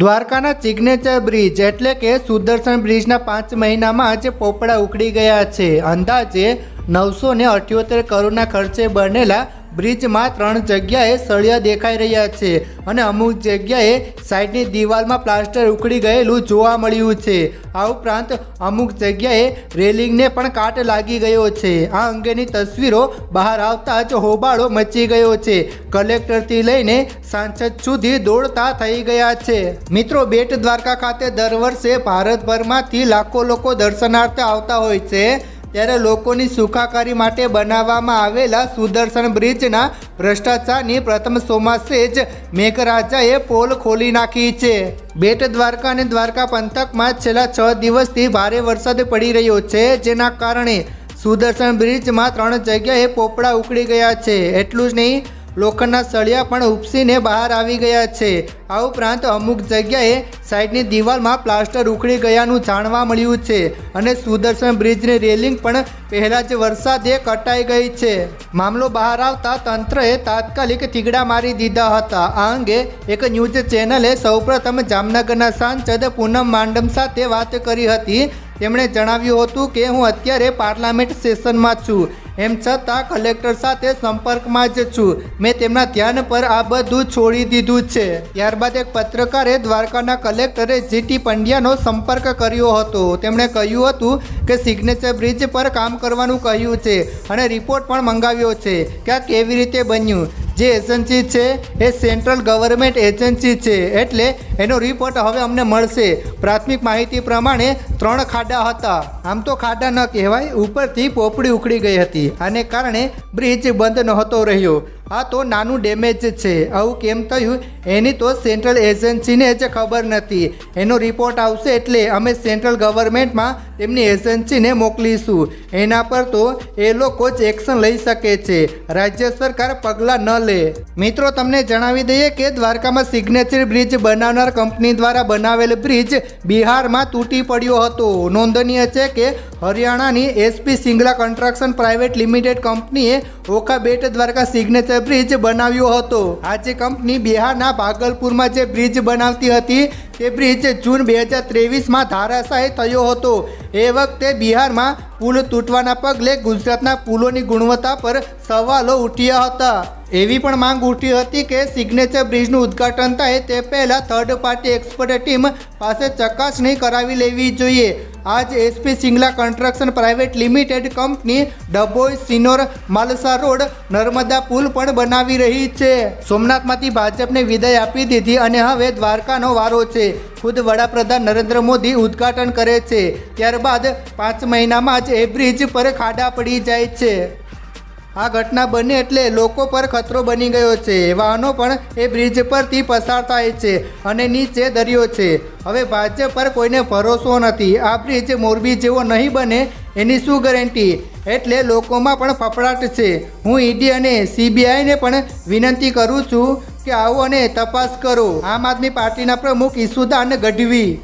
દ્વારકાના signature bridge એટલે કે સુદર્શન બ્રિજના પાંચ મહિનામાં જ પોપડા ઉખડી ગયા છે. અંદાજે નવસો ને અઠ્યોતેર કરોડના ખર્ચે બનેલા બ્રિજમાં ત્રણ જગ્યાએ સળિયા દેખાઈ રહ્યા છે અને અમુક જગ્યાએ સાઈડની દિવાલમાં પ્લાસ્ટર ઉખડી ગયેલું જોવા મળ્યું છે. આ ઉપરાંત અમુક જગ્યાએ રેલિંગને પણ કાટ લાગી ગયો છે. આ અંગેની તસવીરો બહાર આવતા જ હોબાળો મચી ગયો છે. કલેક્ટરથી લઈને સાંસદ સુધી દોડતા થઈ ગયા છે. મિત્રો, બેટ દ્વારકા ખાતે દર વર્ષે ભારતભરમાંથી લાખો લોકો દર્શનાર્થે આવતા હોય છે. ત્યારે લોકોની સુખાકારી માટે બનાવવામાં આવેલા સુદર્શન બ્રિજના ભ્રષ્ટાચારની પ્રથમ સોમાસે જ મેઘરાજાએ પોલ ખોલી નાખી છે. બેટ દ્વારકા અને દ્વારકા પંથકમાં છેલ્લા છ દિવસથી ભારે વરસાદ પડી રહ્યો છે, જેના કારણે સુદર્શન બ્રિજમાં ત્રણ જગ્યાએ પોપડા ઉકળી ગયા છે. એટલું જ નહીં લોખંડના સળિયા પણ ઉપસીને બહાર આવી ગયા છે. આ ઉપરાંત અમુક જગ્યાએ સાઈડની દિવાલમાં પ્લાસ્ટર ઉખડી ગયાનું જાણવા મળ્યું છે અને સુદર્શન બ્રિજની રેલિંગ પણ પહેલાં જ વરસાદે કટાઈ ગઈ છે. મામલો બહાર આવતા તંત્રએ તાત્કાલિક થીગડા મારી દીધા હતા. આ અંગે એક ન્યૂઝ ચેનલે સૌપ્રથમ જામનગરના સાંસદ પૂનમ માંડમ સાથે વાત કરી હતી. તેમણે જણાવ્યું હતું કે હું અત્યારે પાર્લામેન્ટ સેશનમાં છું. એમ છતાં કલેક્ટર સાથે સંપર્કમાં જ છું. મેં તેમના ધ્યાન પર આ બધું છોડી દીધું છે. ત્યારબાદ એક પત્રકારે દ્વારકાના કલેક્ટરે જીટી પંડ્યાનો સંપર્ક કર્યો હતો. તેમણે કહ્યું હતું કે સિગ્નેચર બ્રિજ પર કામ કરવાનું કહ્યું છે અને રિપોર્ટ પણ મંગાવ્યો છે કે આ કેવી રીતે બન્યું. જે એજન્સી છે એ સેન્ટ્રલ ગવર્મેન્ટ એજન્સી છે એટલે એનો રિપોર્ટ હવે અમને મળશે. પ્રાથમિક માહિતી પ્રમાણે ત્રણ ખાડા હતા. આમ તો ખાડા ન કહેવાય, ઉપરથી પોપડી ઉખડી ગઈ હતી. આને કારણે બ્રિજ બંધ નહોતો રહ્યો. આ તો નાનું ડેમેજ છે. આવું કેમ થયું? એની તો સેન્ટ્રલ એજન્સીને જ ખબર નથી. એનો રિપોર્ટ આવશે એટલે અમે સેન્ટ્રલ ગવર્મેન્ટમાં તેમની એજન્સીને મોકલીશું. એના પર તો એ લોકો જ એક્શન લઈ શકે છે. રાજ્ય સરકાર પગલાં ન લે. મિત્રો, તમને જણાવી દઈએ કે દ્વારકામાં સિગ્નેચર બ્રિજ બનાવનાર કંપની દ્વારા બનાવેલ બ્રિજ બિહારમાં તૂટી પડ્યો હતો. નોંધનીય છે કે હરિયાણાની SP Singla construction private limited કંપનીએ ઓખા બેટ દ્વારકા સિગ્નેચર બ્રિજ બનાવ્યો હતો. આ જે કંપની બિહારના ભાગલપુરમાં જે બ્રિજ બનાવતી હતી, તે બ્રિજ જૂન બે હજાર ત્રેવીસમાં ધારાશાહી થયો હતો. એ વખતે બિહારમાં પુલ તૂટવાના પગલે ગુજરાતના પુલોની ગુણવત્તા પર સવાલો ઉઠ્યા હતા. એવી પણ માંગ ઉઠી હતી કે સિગ્નેચર બ્રિજનું ઉદ્ઘાટન થાય તે પહેલાં થર્ડ પાર્ટી એક્સપર્ટ ટીમ પાસે ચકાસણી કરાવી લેવી જોઈએ. આજ SP Singla construction private limited company Dabhoi Sinor Malsa road Narmada પુલ પણ બનાવી રહી છે. સોમનાથમાંથી ભાજપને વિદાય આપી દીધી અને હવે દ્વારકાનો વારો છે. ખુદ વડાપ્રધાન નરેન્દ્ર મોદી ઉદ્ઘાટન કરે છે. ત્યારબાદ પાંચ મહિનામાં જ એ બ્રિજ પર ખાડા પડી જાય છે. આ ઘટના બને એટલે લોકો પર ખતરો બની ગયો છે. વાહનો પણ એ બ્રિજ પરથી પસાર થાય છે અને નીચે દરિયો છે. હવે ભાજપ પર કોઈને ભરોસો નથી. આ બ્રિજ મોરબી જેવો નહીં બને એની શું ગેરંટી? એટલે લોકોમાં પણ ફફડાટ છે. હું ઈડી અને સીબીઆઈને પણ વિનંતી કરું છું કે આવો અને તપાસ કરો. આમ આદમી પાર્ટીના પ્રમુખ ઈસુદાન ગઢવી